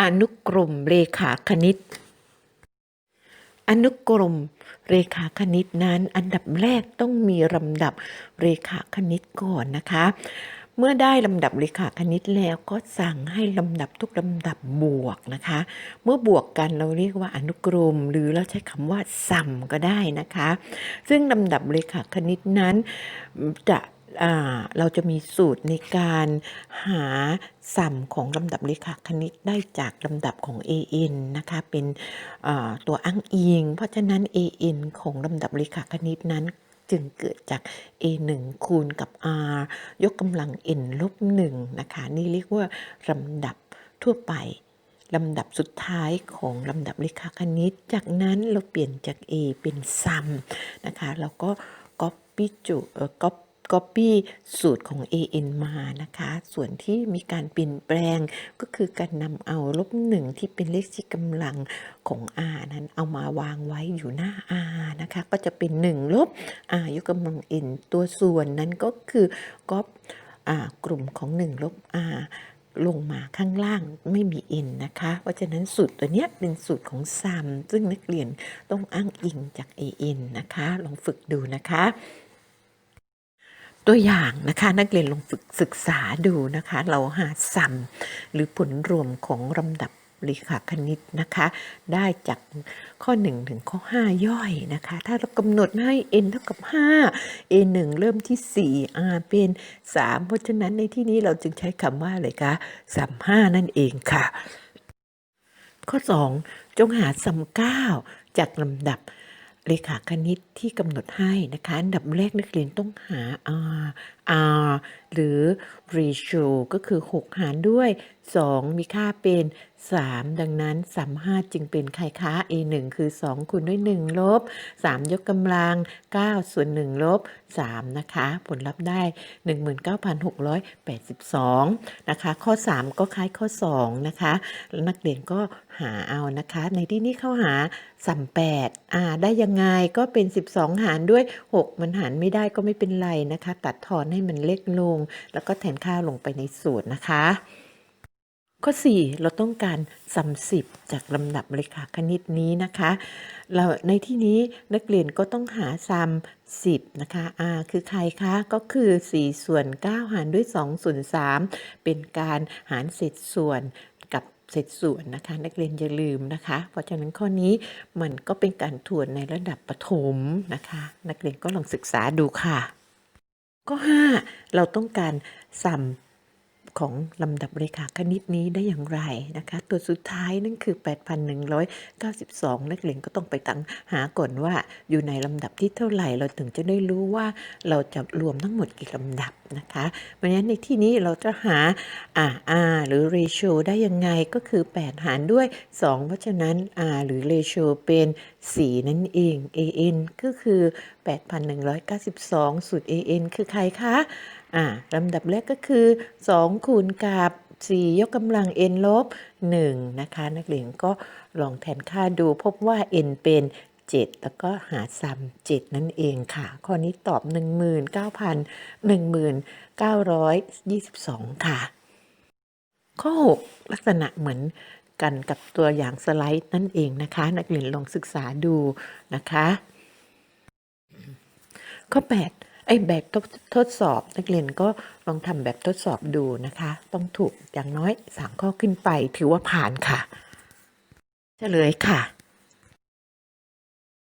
อนุกรมเรขาคณิต อนุกรมเรขาคณิตนั้นอันดับแรกต้องมีลำดับเรขาคณิตก่อนนะคะ เมื่อได้ลำดับเรขาคณิตแล้วก็สั่งให้ลำดับทุกลำดับบวกนะคะ เมื่อบวกกันเราเรียกว่าอนุกรม หรือเราใช้คำว่าสัมก็ได้นะคะ ซึ่งลำดับเรขาคณิตนั้นจะ เราจะมีสูตรในการหาสัมของลำดับเรขาคณิตได้จากลำดับของ an นะคะ เป็นตัวอ้างอิง เพราะฉะนั้น an ของลำดับเรขาคณิตนั้นจึงเกิดจาก a 1คูณกับ r ยกกำลัง n ลบ1นะคะ นี่เรียกว่าลำดับทั่วไปลำดับสุดท้ายของลำดับเรขาคณิต จากนั้นเราเปลี่ยนจาก a เป็น sum นะคะเราก็ copy จุเอ่อ copy copy สูตรของ an มานะคะ ส่วนที่มีการเปลี่ยนแปลงก็คือการนำเอาลบหนึ่งที่เป็นเลขที่กำลังของ r นั้นเอามาวางไว้อยู่หน้า r นะคะ ก็จะเป็น 1 ลบ r ยกกำลัง n ตัวส่วนนั้นก็คือก็กลุ่มของ 1 ลบ r ลงมาข้างล่างไม่มี n นะคะ เพราะฉะนั้นสูตรตัวนี้เป็นสูตรของซัมซึ่งนักเรียนต้องอ้างอิงจาก an นะคะ ลองฝึกดูนะคะ ตัวอย่างนะคะนักเรียนลองฝึกศึกษาดูนะคะ เราหาซัมหรือผลรวมของลำดับเรขาคณิตนะคะ ได้จากข้อ 1 ถึงข้อ 5 ย่อยนะคะ ถ้าเรากำหนดให้ n เท่ากับ 5 a 1 เริ่มที่ 4 r เป็น 3 เพราะฉะนั้นในที่นี้เราจึงใช้คำว่าอะไรคะ35นั่นเองค่ะ ข้อ 2 จงหาซัม9จากลำดับ เลขาคณิตที่กำหนดให้นะคะอันดับแรกนักเรียนต้องหา r r หรือ ratio ก็คือ 6 หารด้วย 2 มีค่าเป็น 3 ดังนั้น35จึงเป็นใครคะ a 1คือ 2คูณด้วย 1 ลบ 3 ยกกำลัง 9 ส่วน 1 ลบ 3 นะคะ ผลลัพธ์ได้ 19,682 นะคะ ข้อ 3 ก็คล้ายข้อ 2 นะคะ นักเรียนก็หาเอานะคะ ในที่นี้เข้าหาสัม8อ่าได้ยังไงก็เป็น 12 หารด้วย 6 มันหารไม่ได้ก็ไม่เป็นไรนะคะ ตัดทอนให้มันเล็กลง แล้วก็แทนค่าลงไปในสูตรนะคะ ข้อ 4 เราต้องการสัมสิบจากลำดับเรขาคณิตนี้นะคะ เราในที่นี้นักเรียนก็ต้องหาซัม10นะคะ r คือใครคะ ก็คือ 4 ส่วน 9 หารด้วย 2 ส่วน 3 เป็นการหารเศษส่วนกับเศษส่วนนะคะ นักเรียนอย่าลืมนะคะ เพราะฉะนั้นข้อนี้มันก็เป็นการทวนในระดับประถมนะคะ นักเรียนก็ลองศึกษาดูค่ะ ข้อ 5 เราต้องการสัม ของลำดับเรขาคณิตนี้ได้อย่างไรนะคะ ตัวสุดท้ายนั่นคือ 8,192 นักเรียนก็ต้องไปตั้งหาก่อนว่าอยู่ในลำดับที่เท่าไหร่ เราถึงจะได้รู้ว่าเราจะรวมทั้งหมดกี่ลำดับนะคะเพราะฉะนั้นในที่นี้เราจะหา r r หรือ ratio ได้ยังไงก็คือ 8 หารด้วย 2 เพราะฉะนั้น r หรือ ratio เป็น 4 นั่นเอง an ก็คือ 8,192 สูตร an คือใครคะ อ่าลำดับแรกก็คือ 2 คูณกับ 4 ยกกำลัง n ลบ 1 นะคะ นักเรียนก็ลองแทนค่าดูพบว่า n เป็น 7 แล้วก็หาซัม7นั่นเองค่ะ ข้อนี้ตอบ 19,000 1922 ค่ะ ข้อ 6 ลักษณะเหมือนกันกับตัวอย่างสไลด์นั่นเองนะคะ นักเรียนลองศึกษาดูนะคะ ข้อ 8 ไอ้แบบทดทดสอบนักเรียนก็ลองทำแบบทดสอบดูนะคะ ต้องถูกอย่างน้อยสามข้อขึ้นไปถือว่าผ่านค่ะ เฉลยค่ะ